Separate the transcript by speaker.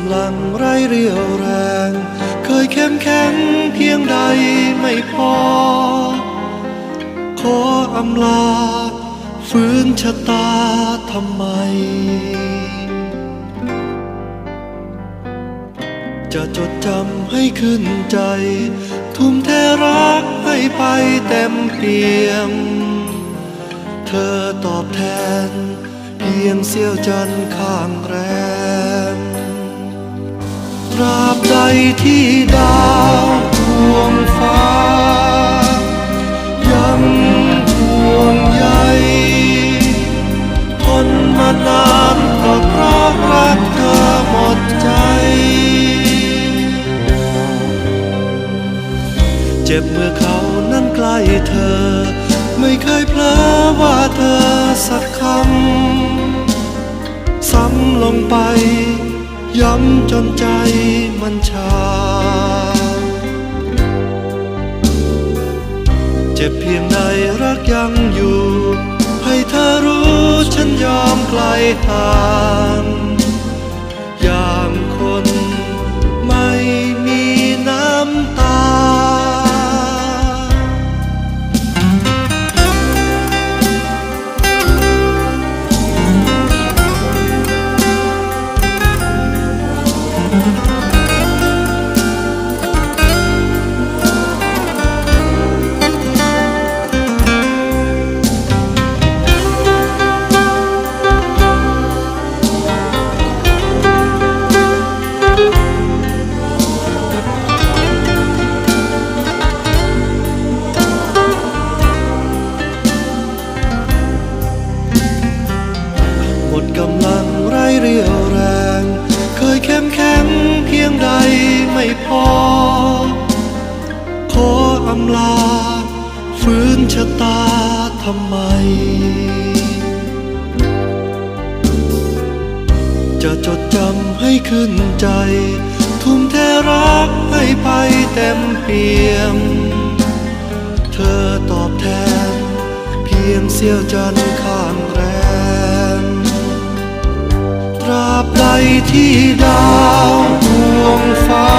Speaker 1: ำลังไร้เรี่ยวแรง เคยเข้มแข็งเพียงใดไม่พอ ขออำลาฟื้นชะตาทำไม จะจดจำให้ขึ้นใจ ทุ่มเทรักให้ไปเต็มเปี่ยม เธอตอบแทน เพียงเสี้ยวจันข้างแรง ที่ดาวดวงฟ้า ยังห่วงใยทนมานานก็เพราะรักเธอหมดใจ เจ็บเมื่อเขานั้นใกล้เธอ ไม่เคยเพลอว่าเธอสักคำ ซ้ำลงไป ย้ำจนใจมันชา เจ็บเพียงใดรักยังอยู่ ให้เธอรู้ฉันยอมไกลห่างอย่าง ดกำลังไร้เรี่ยวแรง เคยเข้มแข็งเพียงใดไม่พอ ขออำลาฝืนชะตาทำไม จะจดจำให้ขึ้นใจ ทุ่มเทรักให้ไปเต็มเปี่ยม เธอตอบแทน เพียงเสี้ยวจันทร์ข้าง ที่ดาวดวงฟ้า